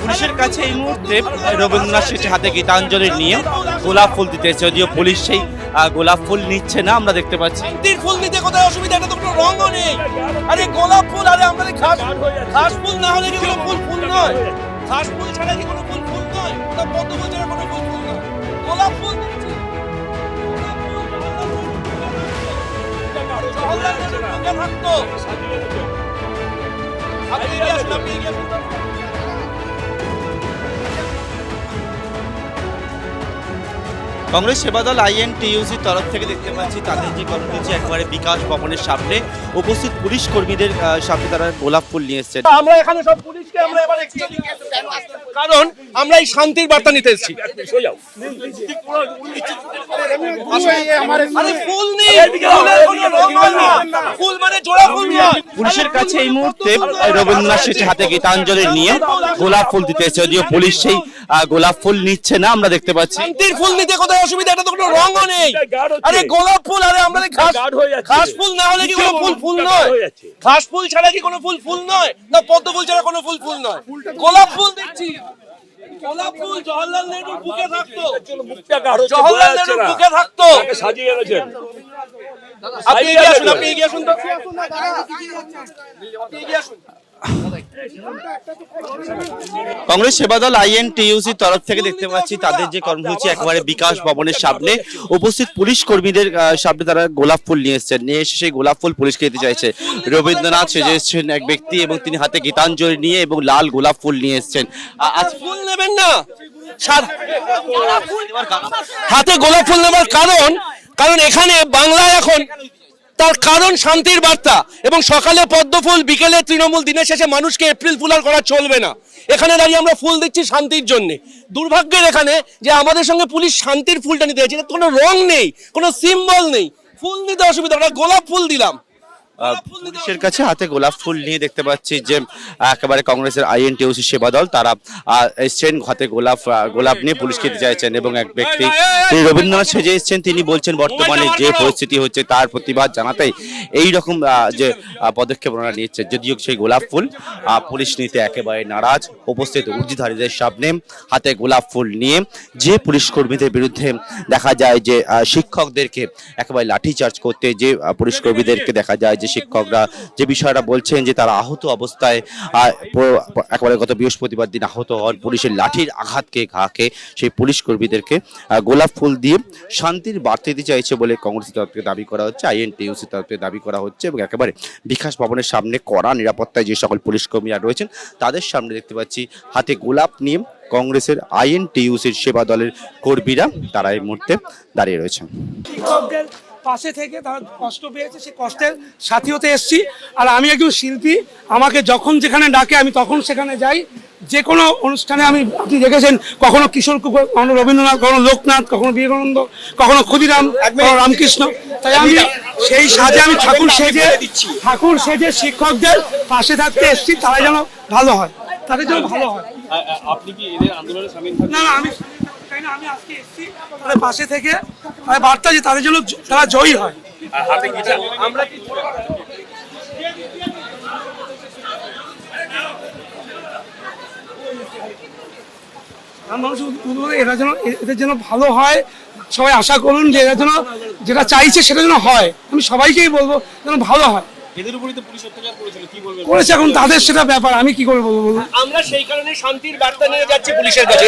পুলিশের কাছে এই মুহূর্তে রবীন্দ্রনাথ সেটি হাতে গীতাঞ্জলি নিয়ে গোলাপ ফুল দিতে যদিও পুলিশ সেই গোলাপ ফুল নিচ্ছে না, আমরা দেখতে পাচ্ছি। ফুল নিতে কোথায় অসুবিধা, এটা তো রঙও নেই। আরে গোলাপ ফুল, আরে আমাদের ঘাস ঘাস ফুল না হলে কি ফুল ফুল নয়। ফুল ছাড়া কি কোনো ফুল ফুল নয়? কোনো ফুল ফুল নয়। গোলাপ ফুল আপনি এগিয়ে আসুন আপনি সেবা দল কংগ্রেস আইএনটিইউসির তরফ থেকে দেখতে পাচ্ছি তাদের যে কর্মসূচি একবারে বিকাশ ভবনের সামনে উপস্থিত পুলিশ কর্মীদের সামনে তারা গোলাপ ফুল নিয়ে এসছেন। আমরা এখানে সব পুলিশকে আমরা এবার কারণ আমরা এই শান্তির বার্তা নিতে এসেছি। মানে জোড়া ফুল নয় পুলিশের কাছে এই মুহূর্তে রবীন্দ্রনাথ সেটি হাতে গীতাঞ্জলি নিয়ে গোলাপ ফুল দিতে যদিও পুলিশ সেই আহ, গোলাপ ফুল নিচ্ছে না আমরা দেখতে পাচ্ছি। শান্তির ফুল নিতে কোথায় অসুবিধা এটা তো কোনো রঙও নেই। আরে গোলাপ ফুল আরে আমাদের ঘাস ঘাস ফুল না হলে কি কোনো ফুল ফুল নয়? ঘাস ফুল ছাড়া কি কোনো ফুল ফুল নয়? না পদ্ম ফুল ছাড়া কোনো ফুল ফুল নয়। গোলাপ ফুল দিচ্ছি গোলাপ ফুল জওহরলাল নেহরুর বুকে থাকতো। জওহরলাল নেহরুর বুকে থাকতো। সাজিয়ে এনেছেন। আপনি এগিয়ে আসুন আপনি এগিয়ে আসুন তো। আপনি এগিয়ে আসুন। কংগ্রেস সেবা সেবাদল আইএনটিইউসির তরফ থেকে দেখতে পাচ্ছি তাদের যে কর্মসূচি একেবারে বিকাশ ভবনের সামনে উপস্থিত পুলিশ কর্মীদের সামনে তারা গোলাপ ফুল নিয়ে এসেছেন। নিয়ে এসে সেই গোলাপ ফুল পুলিশকে দিতে চাইছে। রবীন্দ্রনাথ সেজে এসেছেন এক ব্যক্তি এবং তিনি হাতে গীতাঞ্জলি নিয়ে এবং লাল গোলাপ ফুল নিয়ে এসেছেন। আজ ফুল নেবেন না? হাতে গোলাপ ফুল নেবার কারণ কারণ এখানে বাংলায় এখন তার কারণ শান্তির বার্তা। এবং সকালে পদ্মফুল, বিকেলে তৃণমূল, দিনের শেষে মানুষকে এপ্রিল ফুল আর করা চলবে না। এখানে দাঁড়িয়ে আমরা ফুল দিচ্ছি শান্তির জন্য। দুর্ভাগ্যের এখানে যে আমাদের সঙ্গে পুলিশ শান্তির ফুলটা নিতে চাইছে কোনো রং নেই, কোনো সিম্বল নেই। ফুল দিতে অসুবিধা গোলাপ ফুল দিলাম। পুলিশের কাছে হাতে গোলাপ ফুল নিয়ে দেখতে পাচ্ছি যে একেবারে কংগ্রেসের আইএনটিউসি সেবা দল তারা এসছেন হাতে গোলাপ গোলাপ নিয়ে পুলিশকে চাইছেন এবং এক ব্যক্তি তিনি রবীন্দ্রনাথ সেজে এসছেন। তিনি বলছেন, বর্তমানে যে পরিস্থিতি হচ্ছে তার প্রতিবাদ জানাতেই এই রকম যে পদক্ষেপ ওনারা নিচ্ছে যদিও সেই গোলাপ ফুল পুলিশ নিতে একেবারে নারাজ, উপস্থিত ঊর্জিধারীদের সামনে হাতে গোলাপ ফুল নিয়ে যে পুলিশ কর্মীদের বিরুদ্ধে দেখা যায় যে শিক্ষকদেরকে একেবারে লাঠিচার্জ করতে যে পুলিশ কর্মীদেরকে দেখা যায় যে শিক্ষকরা যে বিষয়টা বলছেন যে তারা আহত অবস্থায় একেবারে গত বৃহস্পতিবার দিন আহত হন, পুলিশের লাঠির আঘাতকে ঘাকে সেই পুলিশ কর্মীদেরকে গোলাপ ফুল দিয়ে শান্তির বার্তা দিতে চাইছে বলে কংগ্রেসের তরফ থেকে দাবি করা হচ্ছে আইএনটিইউসি তরফ থেকে দাবি করা হচ্ছে এবং একেবারে বিকাশ ভবনের সামনে কড়া নিরাপত্তায় যে সকল পুলিশ কর্মীরা রয়েছেন, তাদের সামনে দেখতে পাচ্ছি হাতে গোলাপ নিয়ে কংগ্রেসের আইএনটিইউসির সেবা দলের কর্মীরা তারা এই মুহূর্তে দাঁড়িয়ে রয়েছেন। পাশে থেকে তারা কষ্ট পেয়েছে সে কষ্টের সাথী হতে এসেছি। আর আমি একজন শিল্পী আমাকে যখন যেখানে ডাকে আমি তখন সেখানে যাই। যে কোনো অনুষ্ঠানে আমি আপনি দেখেছেন কখনো কিশোর কুকুর কখনো রবীন্দ্রনাথ কখনো লোকনাথ কখনো বিবেকানন্দ কখনো ক্ষুদিরাম কখনো রামকৃষ্ণ। তাই আমি সেই সাজে আমি ঠাকুর সেজে ঠাকুর সেজে শিক্ষকদের পাশে থাকতে এসেছি। তারা যেন ভালো হয়। তাদের যেন ভালো হয়। আপনি কি এদের আন্দোলনে সামিল না না আমি আমি আজকে এসেছি তাদের পাশে থেকে। তাদের বার্তা যে তাদের জন্য তারা জয়ী হয়। আমরা কি মানুষ এরা যেন এদের যেন ভালো হয় সবাই আশা করুন যে এরা যেন যেটা চাইছে সেটা যেন হয়। আমি সবাইকেই বলব যেন ভালো হয়। এদের উপরই তো পুলিশ অত্যাচার করেছিল কি বলবেন? করেছে এখন তাদের সেটা ব্যাপার আমি কি করে বলব আমরা সেই কারণে শান্তির বার্তা নিয়ে যাচ্ছি পুলিশের কাছে।